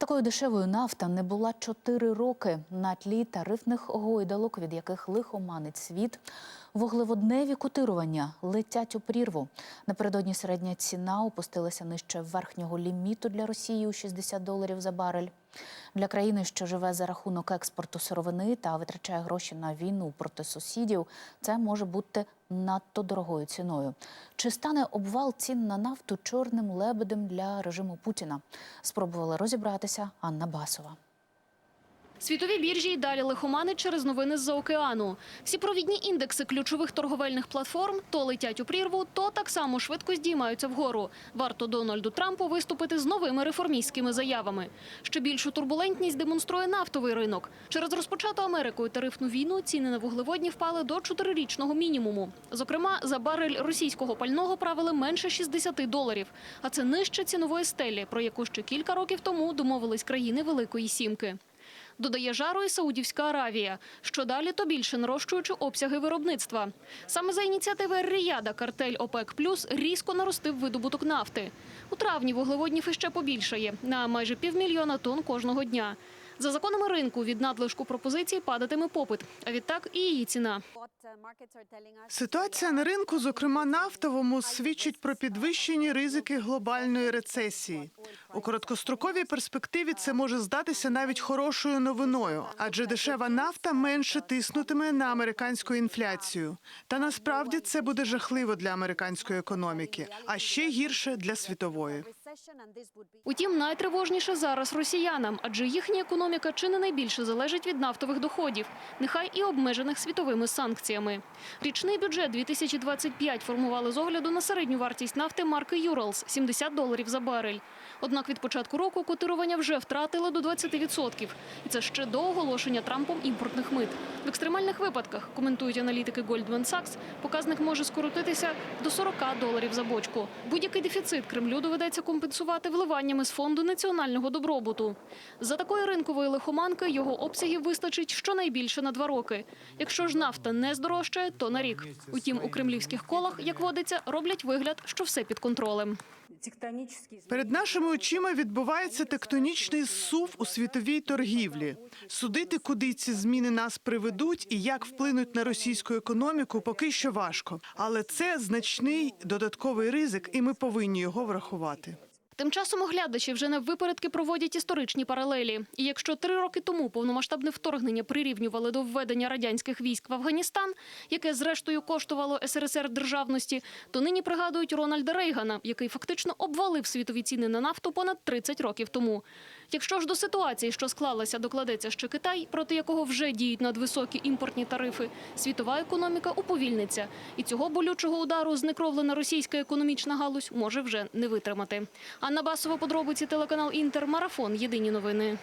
Такою дешевою нафта не була чотири роки на тлі тарифних гойдалок, від яких лихоманить світ. Вуглеводневі котирування летять у прірву. Напередодні середня ціна опустилася нижче верхнього ліміту для Росії у 60 доларів за барель. Для країни, що живе за рахунок експорту сировини та витрачає гроші на війну проти сусідів, це може бути надто дорогою ціною. Чи стане обвал цін на нафту чорним лебедем для режиму Путіна? Спробувала розібратися Анна Басова. Світові біржі й далі лихоманить через новини з-за океану. Всі провідні індекси ключових торговельних платформ то летять у прірву, то так само швидко здіймаються вгору. Варто Дональду Трампу виступити з новими реформістськими заявами. Ще більшу турбулентність демонструє нафтовий ринок. Через розпочату Америкою тарифну війну ціни на вуглеводні впали до чотирирічного мінімуму. Зокрема, за барель російського пального правили менше 60 доларів. А це нижче цінової стелі, про яку ще кілька років тому домовились країни Великої Сімки. Додає жару і Саудівська Аравія. Що далі, то більше нарощуючи обсяги виробництва. Саме за ініціативи Ріяда картель ОПЕК Плюс різко наростив видобуток нафти. У травні вуглеводнів іще побільшає на майже півмільйона тонн кожного дня. За законами ринку від надлишку пропозицій падатиме попит, а відтак і її ціна. Ситуація на ринку, зокрема нафтовому, свідчить про підвищені ризики глобальної рецесії. У короткостроковій перспективі це може здатися навіть хорошою новиною, адже дешева нафта менше тиснутиме на американську інфляцію. Та насправді це буде жахливо для американської економіки, а ще гірше для світової. Утім, найтривожніше зараз росіянам, адже їхня економіка чи не найбільше залежить від нафтових доходів, нехай і обмежених світовими санкціями. Річний бюджет 2025 формували з огляду на середню вартість нафти марки Юралс – 70 доларів за барель. Однак від початку року котирування вже втратили до 20%. І це ще до оголошення Трампом імпортних мит. В екстремальних випадках, коментують аналітики Goldman Sachs, показник може скоротитися до 40 доларів за бочку. Будь-який дефіцит Кремлю доведеться компенсувати вливаннями з фонду національного добробуту. За такої ринкової лихоманки його обсягів вистачить щонайбільше на два роки. Якщо ж нафта не здорожчає, то на рік. Утім, у кремлівських колах, як водиться, роблять вигляд, що все під контролем. Перед нашими очима відбувається тектонічний зсув у світовій торгівлі. Судити, куди ці зміни нас приведуть і як вплинуть на російську економіку, поки що важко. Але це значний додатковий ризик, і ми повинні його врахувати. Тим часом оглядачі вже не випередки проводять історичні паралелі. І якщо три роки тому повномасштабне вторгнення прирівнювали до введення радянських військ в Афганістан, яке зрештою коштувало СРСР державності, то нині пригадують Рональда Рейгана, який фактично обвалив світові ціни на нафту понад 30 років тому. Якщо ж до ситуації, що склалася, докладеться ще Китай, проти якого вже діють надвисокі імпортні тарифи, світова економіка уповільниться. І цього болючого удару знекровлена російська економічна галузь може вже не витримати. Анна Басова, подробиці, телеканал Інтер, Марафон. Єдині новини.